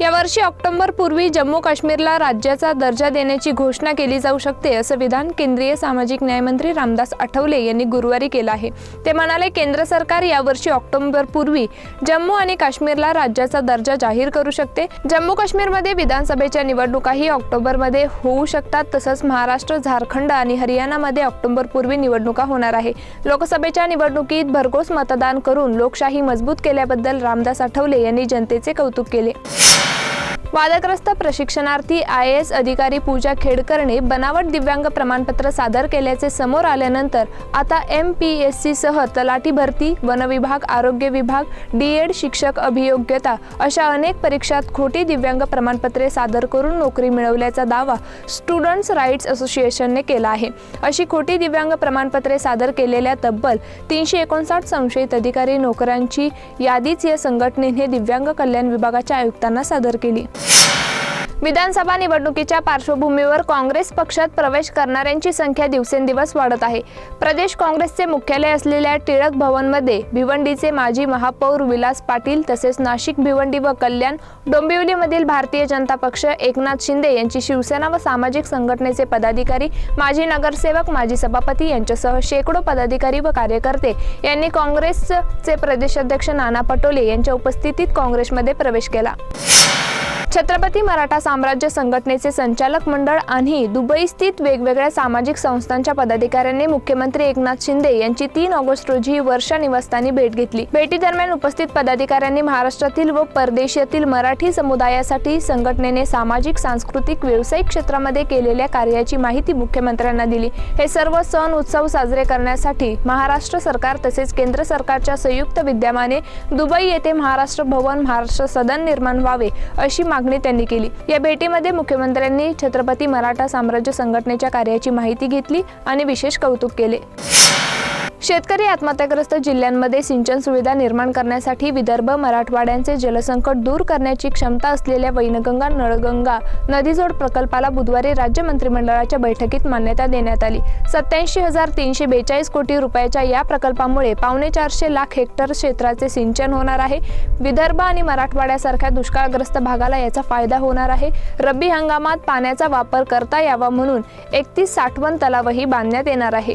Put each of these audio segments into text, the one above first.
यावर्षी ऑक्टोबर पूर्वी जम्मू काश्मीरला राज्याचा दर्जा देण्याची घोषणा केली जाऊ शकते असं विधान केंद्रीय सामाजिक न्यायमंत्री रामदास आठवले यांनी गुरुवारी केलं आहे. ते म्हणाले केंद्र सरकार यावर्षी ऑक्टोबर पूर्वी जम्मू आणि काश्मीरला राज्याचा दर्जा जाहीर करू शकते. जम्मू काश्मीरमध्ये विधानसभेच्या निवडणुकाही ऑक्टोबरमध्ये होऊ शकतात तसंच महाराष्ट्र झारखंड आणि हरियाणामध्ये ऑक्टोबर पूर्वी निवडणुका होणार आहे. लोकसभेच्या निवडणुकीत भरघोस मतदान करून लोकशाही मजबूत केल्याबद्दल रामदास आठवले यांनी जनतेचे कौतुक केले. वादग्रस्त प्रशिक्षणार्थी आय एस अधिकारी पूजा खेडकरने बनावट दिव्यांग प्रमाणपत्र सादर केल्याचे समोर आल्यानंतर आता एम पी एस सी सह तलाठी भरती वनविभाग आरोग्य विभाग डी एड शिक्षक अभियोग्यता अशा अनेक परीक्षात खोटी दिव्यांग प्रमाणपत्रे सादर करून नोकरी मिळवल्याचा दावा स्टुडंट्स राईट्स असोसिएशनने केला आहे. अशी खोटी दिव्यांग प्रमाणपत्रे सादर केलेल्या तब्बल तीनशे एकोणसाठ संशयित अधिकारी नोकऱ्यांची यादीच या संघटनेने दिव्यांग कल्याण विभागाच्या आयुक्तांना सादर केली. विधानसभा निवडणुकीच्या पार्श्वभूमीवर काँग्रेस पक्षात प्रवेश करणाऱ्यांची संख्या दिवसेंदिवस वाढत आहे. प्रदेश काँग्रेसचे मुख्यालय असलेल्या टिळक भवनमध्ये भिवंडीचे माजी महापौर विलास पाटील तसेच नाशिक भिवंडी व कल्याण डोंबिवलीमधील भारतीय जनता पक्ष एकनाथ शिंदे यांची शिवसेना व सामाजिक संघटनेचे पदाधिकारी माजी नगरसेवक माजी सभापती यांच्यासह शेकडो पदाधिकारी व कार्यकर्ते यांनी काँग्रेसचे प्रदेशाध्यक्ष नाना पटोले यांच्या उपस्थितीत काँग्रेसमध्ये प्रवेश केला. छत्रपती मराठा साम्राज्य संघटनेचे संचालक मंडळ आणि दुबई स्थित वेगवेगळ्या सामाजिक संस्थांच्या पदाधिकाऱ्यांनी मुख्यमंत्री एकनाथ शिंदे यांची तीन ऑगस्ट रोजी वर्षा निवासस्थानी भेट घेतली. भेटी दरम्यान उपस्थित पदाधिकाऱ्यांनी महाराष्ट्रातील व परदेशातील मराठी समुदायासाठी संघटनेने सामाजिक सांस्कृतिक व्यावसायिक क्षेत्रामध्ये केलेल्या कार्याची माहिती मुख्यमंत्र्यांना दिली. हे सर्व सण उत्सव साजरे करण्यासाठी महाराष्ट्र सरकार तसेच केंद्र सरकारच्या संयुक्त विद्यमाने दुबई येथे महाराष्ट्र भवन महाराष्ट्र सदन निर्माण व्हावे अशी मागणी त्यांनी केली. या भेटीमध्ये मुख्यमंत्र्यांनी छत्रपती मराठा साम्राज्य संघटनेच्या कार्याची माहिती घेतली आणि विशेष कौतुक केले. शेतकरी आत्महत्याग्रस्त जिल्ह्यांमध्ये सिंचन सुविधा निर्माण करण्यासाठी विदर्भ मराठवाड्यांचे जलसंकट दूर करण्याची क्षमता असलेल्या वैनगंगा नळगंगा नदीजोड प्रकल्पाला बुधवारी राज्य मंत्रिमंडळाच्या बैठकीत मान्यता देण्यात आली. सत्याऐंशी हजार तीनशे बेचाळीस कोटी रुपयाच्या या प्रकल्पामुळे पावणे चारशे लाख हेक्टर क्षेत्राचे सिंचन होणार आहे. विदर्भ आणि मराठवाड्यासारख्या दुष्काळग्रस्त भागाला याचा फायदा होणार आहे. रब्बी हंगामात पाण्याचा वापर करता यावा म्हणून एकतीस साठवण तलावही बांधण्यात येणार आहे.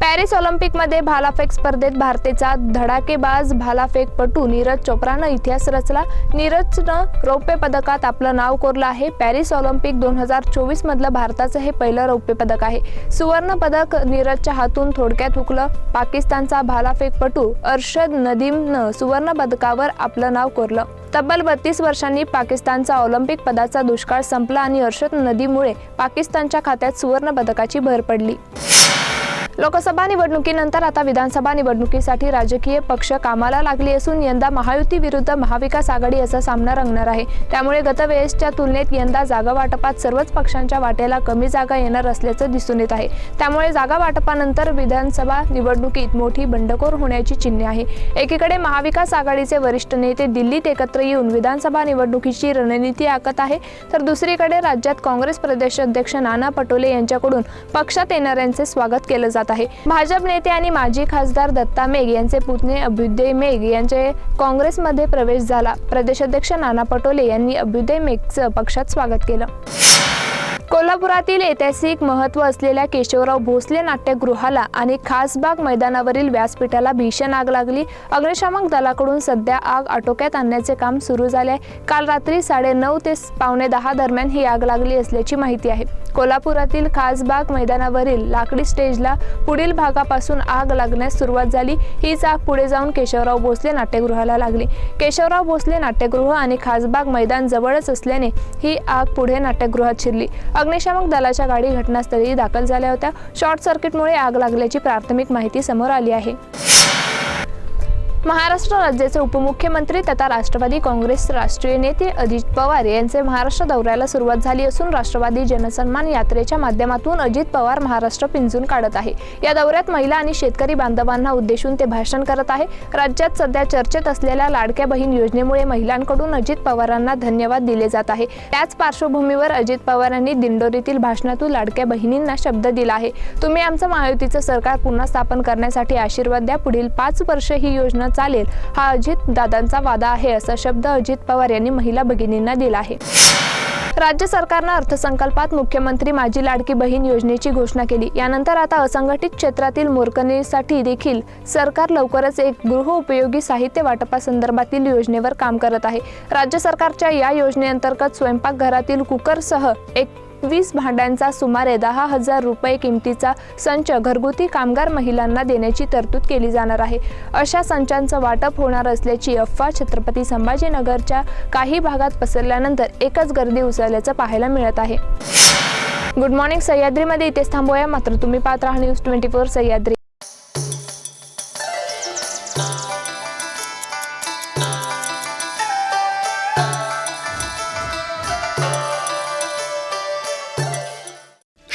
पॅरिस ऑलिम्पिकमध्ये भालाफेक स्पर्धेत भारताचा धडाकेबाज भालाफेकपटू नीरज चोप्रानं इतिहास रचला. नीरजनं रौप्य पदकात आपलं नाव कोरलं आहे. पॅरिस ऑलिम्पिक दोन हजार चोवीस मधलं भारताचं हे पहिलं रौप्य पदक आहे. सुवर्ण पदक नीरजच्या हातून थोडक्यात हुकलं. पाकिस्तानचा भालाफेकपटू अर्शद नदीमनं सुवर्ण पदकावर आपलं नाव कोरलं. तब्बल बत्तीस वर्षांनी पाकिस्तानचा ऑलिम्पिक पदाचा दुष्काळ संपला आणि अर्शद नदीमुळे पाकिस्तानच्या खात्यात सुवर्ण पदकाची भर पडली. लोकसभा निवडणुकीनंतर आता विधानसभा निवडणुकीसाठी राजकीय पक्ष कामाला लागली असून यंदा महायुती विरुद्ध महाविकास आघाडी असा सामना रंगणार आहे. त्यामुळे गतवेळेसच्या तुलनेत यंदा जागा वाटपात सर्वच पक्षांच्या वाट्याला कमी जागा येणार असल्याचं दिसून येत आहे. त्यामुळे जागा वाटपानंतर विधानसभा निवडणुकीत मोठी बंडखोर होण्याची चिन्हे आहे. एकीकडे महाविकास आघाडीचे वरिष्ठ नेते दिल्लीत एकत्र येऊन विधानसभा निवडणुकीची रणनीती आखत आहे तर दुसरीकडे राज्यात काँग्रेस प्रदेशाध्यक्ष नाना पटोले यांच्याकडून पक्षात येणाऱ्यांचे स्वागत केलं जात आहे. भाजप नेते आणि माजी खासदार दत्ता मेघ यांचे पुतणे अभ्युदय मेघ यांचे काँग्रेसमध्ये प्रवेश झाला. प्रदेशाध्यक्ष नाना पटोले यांनी अभ्युदय मेघचं पक्षात स्वागत केलं. कोल्हापुरातील ऐतिहासिक महत्त्व असलेल्या केशवराव भोसले नाट्यगृहाला आणि खासबाग मैदानावरील व्यासपीठाला भीषण आग लागली. अग्निशामक दलाकडून सध्या आग आटोक्यात आणण्याचे काम सुरू झाले काल रात्री साडे नऊ ते पावणे दहा दरम्यान ही आग लागली असल्याची माहिती आहे. कोल्हापुरातील खासबाग मैदानावरील लाकडी स्टेजला पुढील भागापासून आग लागण्यास सुरुवात झाली. हीच आग पुढे जाऊन केशवराव भोसले नाट्यगृहाला लागली. केशवराव भोसले नाट्यगृह आणि खासबाग मैदान जवळच असल्याने ही आग पुढे नाट्यगृहात शिरली. अग्निशामक दलाच्या गाडी घटनास्थळी दाखल झाल्या होत्या. शॉर्ट सर्किटमुळे आग लागल्याची प्राथमिक माहिती समोर आली आहे. महाराष्ट्र राज्याचे उपमुख्यमंत्री तथा राष्ट्रवादी काँग्रेस राष्ट्रीय नेते अजित पवार यांचे महाराष्ट्र दौऱ्याला सुरुवात झाली असून राष्ट्रवादी जनसन्मान यात्रेच्या माध्यमातून अजित पवार महाराष्ट्र पिंजून काढत आहे. या दौऱ्यात महिला आणि शेतकरी बांधवांना उद्देशून ते भाषण करत आहे. राज्यात सध्या चर्चेत असलेल्या लाडक्या बहीण योजनेमुळे महिलांकडून अजित पवारांना धन्यवाद दिले जात आहे. त्याच पार्श्वभूमीवर अजित पवारांनी दिंडोरीतील भाषणातून लाडक्या बहिणींना शब्द दिला आहे. तुम्ही आमचं महायुतीचं सरकार पुन्हा स्थापन करण्यासाठी आशीर्वाद द्या. पुढील पाच वर्ष ही योजना चालेल. हा अजित दादांचा वादा आहे असा शब्द अजित पवार यांनी महिला भगिनींना दिला आहे. राज्य सरकारनं अर्थसंकल्पात मुख्यमंत्री माझी लाडकी बहीण योजनेची घोषणा केली. यानंतर आता असंघटित क्षेत्रातील मोरकणीसाठी देखील सरकार लवकरच एक गृहउपयोगी साहित्य वाटपासंदर्भातील योजनेवर काम करत आहे. राज्य सरकारच्या या योजनेअंतर्गत स्वयंपाकघरातील कुकरसह एक वीस भांड्यांचा सुमारे दहा हजार रुपये किमतीचा संच घरगुती कामगार महिलांना देण्याची तरतूद केली जाणार आहे. अशा संचांचं वाटप होणार असल्याची अफवा छत्रपती संभाजीनगरच्या काही भागात पसरल्यानंतर एकच गर्दी उसळल्याचं पाहायला मिळत आहे. गुड मॉर्निंग सह्याद्रीमध्ये इथेच थांबूया. मात्र तुम्ही पाहत राहा न्यूज ट्वेंटी फोर सह्याद्री.